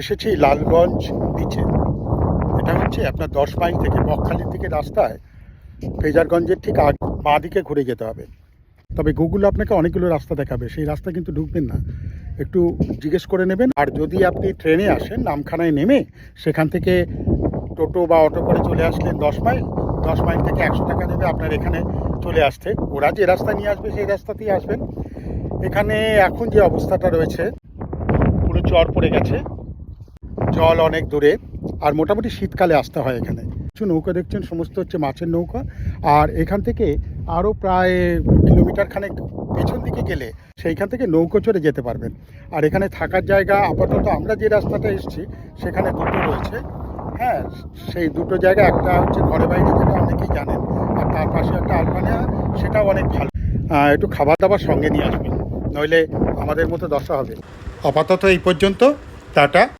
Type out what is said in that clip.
এসেছি লালগঞ্জ বিচে এটা হচ্ছে আপনার দশ মাইল থেকে বকখালির দিকে রাস্তায়। ফেজারগঞ্জের ঠিক আগ বাঁ দিকে ঘুরে যেতে হবে। তবে গুগল আপনাকে অনেকগুলো রাস্তা দেখাবে। সেই রাস্তা কিন্তু ঢুকবেন না। একটু জিজ্ঞেস করে নেবেন। আর যদি আপনি ট্রেনে আসেন, নামখানায় নেমে, সেখান থেকে টোটো বা অটো করে চলে আসলেন দশ মাইল দশ মাইল থেকে একশো টাকা নেবে আপনার এখানে চলে আসতে। ওরা যে রাস্তা নিয়ে আসবে, সেই রাস্তাতেই আসবেন। এখানে এখন যে অবস্থাটা রয়েছে, পুরো চর পড়ে গেছে। জল অনেক দূরে, আর মোটামুটি শীতকালে আসতে হয় এখানে। কিছু নৌকা দেখছেন, সমস্ত হচ্ছে মাছের নৌকা। আর এখান থেকে আরও প্রায় কিলোমিটার খানেক পেছন দিকে গেলে সেইখান থেকে নৌকো চড়ে যেতে পারবেন। আর এখানে থাকার জায়গা আপাতত আমরা যে রাস্তাটা এসেছি, সেখানে দুটো রয়েছে। হ্যাঁ সেই দুটো জায়গা, একটা হচ্ছে ঘরে বাইরে যেটা অনেকেই জানেন, আর তার পাশে একটা আলমানিয়া সেটাও অনেক ভালো। একটু খাবার দাবার সঙ্গে নিয়ে আসবেন, নইলে আমাদের মতো দশা হবে। আপাতত এই পর্যন্ত, টাটা।